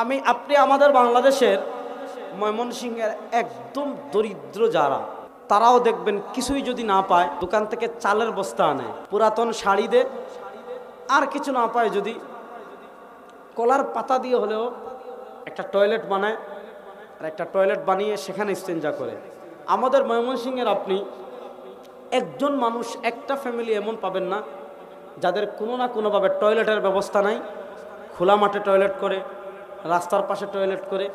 আমি, আপনি আমাদের বাংলাদেশের ময়মনসিংহের একদম দরিদ্র যারা, তারাও দেখবেন কিছুই যদি না পায়, দোকান থেকে চালের বস্তা আনে, পুরাতন শাড়ি দে, আর কিছু না পায় যদি কলার পাতা দিয়ে হলেও একটা টয়লেট বানায়, আর একটা টয়লেট বানিয়ে সেখানে স্টেঞ্জা করে। আমাদের ময়মনসিংহের আপনি একজন মানুষ, একটা ফ্যামিলি এমন পাবেন না, যাদের কোনো না কোনোভাবে টয়লেটের ব্যবস্থা নাই, খোলা মাঠে টয়লেট করে রাস্তার পাশে টয়লেট করে,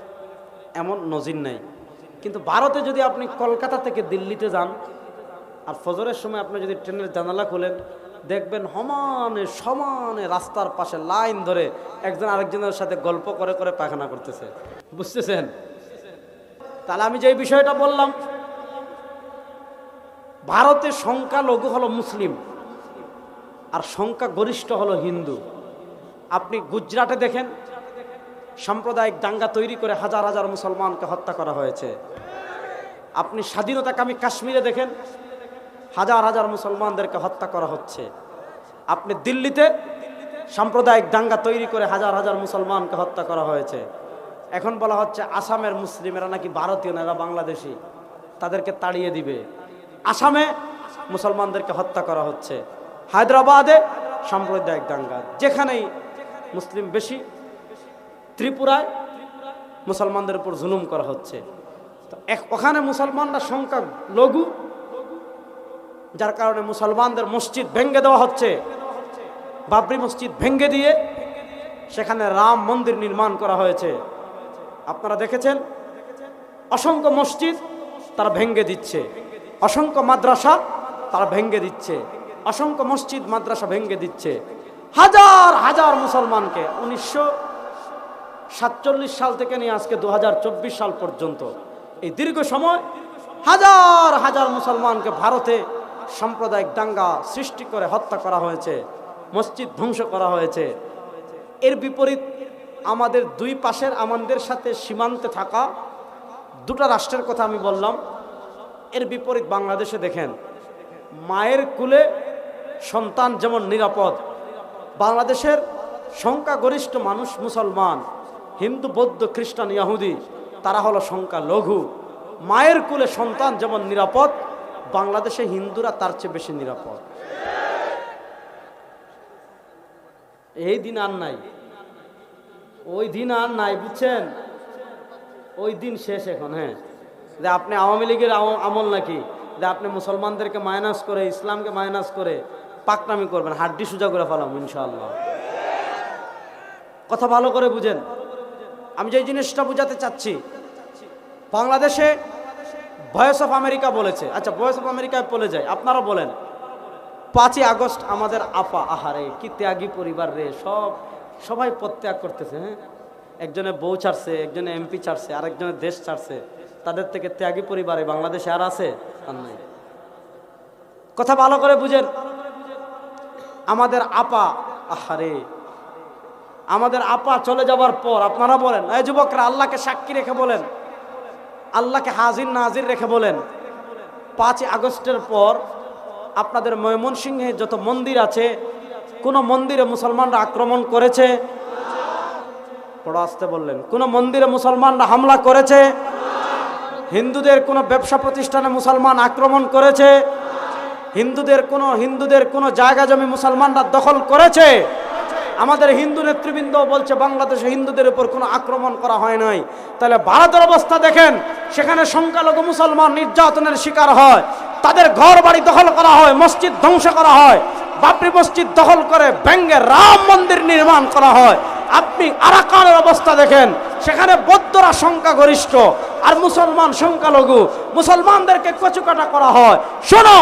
এমন নজির নাই। কিন্তু ভারতে যদি আপনি কলকাতা থেকে দিল্লিতে যান, আর ফজরের সময় আপনি যদি ট্রেনের জানালা খোলেন, দেখবেন সমানে সমানে রাস্তার পাশে লাইন ধরে একজন আরেকজনের সাথে গল্প করে করে পায়খানা করতেছে। বুঝতেছেন? তাহলে আমি যে বিষয়টা বললাম ভারতের সংখ্যালঘু হলো মুসলিম, আর সংখ্যা গরিষ্ঠ হলো হিন্দু। আপনি গুজরাটে দেখেন সাম্প্রদায়িক দাঙ্গা তৈরি করে হাজার হাজার মুসলমানকে হত্যা করা হয়েছে। আপনি স্বাধীনতাকামী কাশ্মীরে দেখেন, হাজার হাজার মুসলমানদেরকে হত্যা করা হচ্ছে। আপনি দিল্লিতে সাম্প্রদায়িক দাঙ্গা তৈরি করে হাজার হাজার মুসলমানকে হত্যা করা হয়েছে। এখন বলা হচ্ছে আসামের মুসলিমেরা নাকি ভারতীয় না, এরা বাংলাদেশি। তাদেরকে তাড়িয়ে দিবে। আসামে মুসলমানদেরকে হত্যা করা হচ্ছে। হায়দ্রাবাদে সাম্প্রদায়িক দাঙ্গা। যেখানেই মুসলিম বেশি ত্রিপুরায় মুসলমানদের উপর জুলুম করা হচ্ছে। তো ওখানে মুসলমানরা সংখ্যা লঘু, যার কারণে মুসলমানদের মসজিদ ভেঙ্গে দেওয়া হচ্ছে। বাবরি মসজিদ ভেঙ্গে দিয়ে সেখানে রাম মন্দির নির্মাণ করা হয়েছে। আপনারা দেখেছেন? অসংখ্য মসজিদ তারা ভেঙ্গে দিচ্ছে। অসংখ্য মাদ্রাসা তারা ভেঙ্গে দিচ্ছে। অসংখ্য মসজিদ, মাদ্রাসা ভেঙ্গে দিচ্ছে। হাজার হাজার মুসলমানকে উনিশশো সাতচল্লিশ সাল থেকে নিয়ে আজকে দু হাজার চব্বিশ সাল পর্যন্ত এই দীর্ঘ সময় হাজার হাজার মুসলমানকে ভারতে সাম্প্রদায়িক দাঙ্গা সৃষ্টি করে হত্যা করা হয়েছে, মসজিদ ধ্বংস করা হয়েছে। এর বিপরীত আমাদের দুই পাশের আমাদের সাথে সীমান্তে থাকা দুটা রাষ্ট্রের কথা আমি বললাম। এর বিপরীত বাংলাদেশে দেখেন, মায়ের কুলে সন্তান যেমন নিরাপদ, বাংলাদেশের সংখ্যাগরিষ্ঠ মানুষ মুসলমান। হিন্দু, বৌদ্ধ, খ্রিস্টান, ইয়াহুদি, তারা হলো সংখ্যা লঘু। মায়ের কুলে সন্তান যেমন নিরাপদ, বাংলাদেশে হিন্দুরা তার চেয়ে বেশি নিরাপদ। এই দিন আর নাই। ওই দিন আর নাই, বুঝছেন? ওই দিন শেষ এখন হ্যাঁ। যে আপনি আওয়ামী লীগের আমল নাকি? যে আপনি মুসলমানদেরকে মাইনাস করে, ইসলামকে মাইনাস করে পাকনামি করবেন, হাড্ডি সুজা করে ফেলাম, ইনশাআল্লাহ। কথা ভালো করে বুঝেন। আমি যে জিনিসটা বুঝাতে চাচ্ছি, বাংলাদেশে ভয়েস অফ আমেরিকা বলেছে। আচ্ছা ভয়েস অফ আমেরিকায় বলে যায় আপনারা বলেন। পাঁচই আগস্ট আমাদের আপা, আহারে, কি ত্যাগী পরিবার রে, সব, সবাই প্রত্যাগ করতেছে হ্যাঁ? একজনে বউ ছাড়ছে, একজনে এমপি ছাড়ছে, আরেকজনে দেশ ছাড়ছে। তাদের থেকে ত্যাগী পরিবারে বাংলাদেশে আর আছে? আর নাই। কথা ভালো করে বুঝেন। আমাদের আপা, আহারে আমাদের আপা চলে যাবার পর আপনারা বলেন, এই যুবকরা, আল্লাহকে সাক্ষী রেখে বলেন। আল্লাহকে হাজির নাজির রেখে বলেন। পাঁচই আগস্টের পর আপনাদের ময়মনসিংহে যত মন্দির আছে, কোন মন্দিরে মুসলমানরা আক্রমণ করেছে? বড় আসতে বললেন, কোন মন্দিরে মুসলমানরা হামলা করেছে? হিন্দুদের কোনো ব্যবসা প্রতিষ্ঠানে মুসলমান আক্রমণ করেছে? হিন্দুদের কোনো হিন্দুদের কোনো জায়গা জমি মুসলমানরা দখল করেছে? আমাদের হিন্দু নেতৃবৃন্দ বলছে, বাংলাদেশে হিন্দুদের উপর কোনো আক্রমণ করা হয় নাই। তাহলে ভারতের অবস্থা দেখেন, সেখানে সংখ্যালঘু মুসলমান নির্যাতনের শিকার হয়, তাদের ঘর বাড়ি দখল করা হয়, মসজিদ ধ্বংস করা হয়, বাপরি মসজিদ দখল করে ব্যঙ্গে রাম মন্দির নির্মাণ করা হয়। আপনি আরাকানের অবস্থা দেখেন, সেখানে বৌদ্ধরা সংখ্যাগরিষ্ঠ আর মুসলমান সংখ্যালঘু। মুসলমানদেরকে কচুকাটা করা হয়। শোনো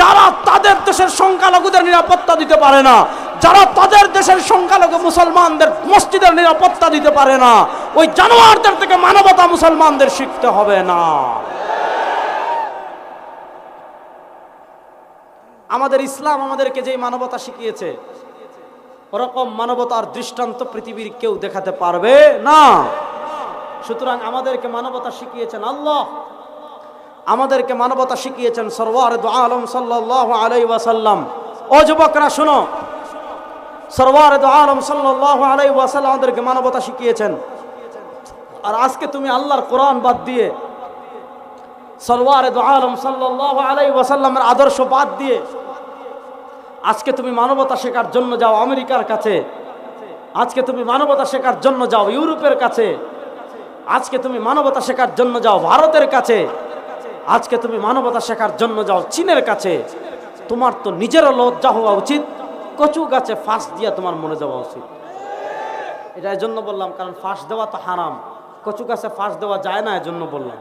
যারা তাদের দেশের সংখ্যালঘুদের নিরাপত্তা দিতে পারে না, যারা তাদের দেশের সংখ্যালঘু মুসলমানদের মসজিদের নিরাপত্তা দিতে পারে না, ওই জানোয়ারদের থেকে মানবতা মুসলমানদের শিখতে হবে না। আমাদের ইসলাম আমাদেরকে যে মানবতা শিখিয়েছে, ওরকম মানবতার দৃষ্টান্ত পৃথিবীর কেউ দেখাতে পারবে না। সুতরাং আমাদেরকে মানবতা শিখিয়েছেন আল্লাহ। আমাদেরকে মানবতা শিখিয়েছেন সরওয়ার দু আলম সাল্লাহ আলাই ওয়াসাল্লাম। ও যুবকরা, শুনো। সরওয়ার দু আলম সাল্লাহ আলাই ওয়াসাল্লাম আমাদেরকে মানবতা শিখিয়েছেন। আর আজকে তুমি আল্লাহর কোরআন বাদ দিয়ে সলওয়ার আলম সাল্লাহ আলাই ওয়াসাল্লামের আদর্শ বাদ দিয়ে আজকে তুমি মানবতা শেখার জন্য যাও আমেরিকার কাছে। আজকে তুমি মানবতা শেখার জন্য যাও ইউরোপের কাছে। আজকে তুমি মানবতা শেখার জন্য যাও ভারতের কাছে। আজকে তুমি মানবতা শেখার জন্য যাও চীনের কাছে। তোমার তো নিজেরও লজ্জা হওয়া উচিত। কচু গাছে ফাঁস দিয়া তোমার মনে যাওয়া উচিত। এটা এই জন্য বললাম, কারণ ফাঁস দেওয়া তো হারাম। কচু গাছে ফাঁস দেওয়া যায় না, এজন্য বললাম।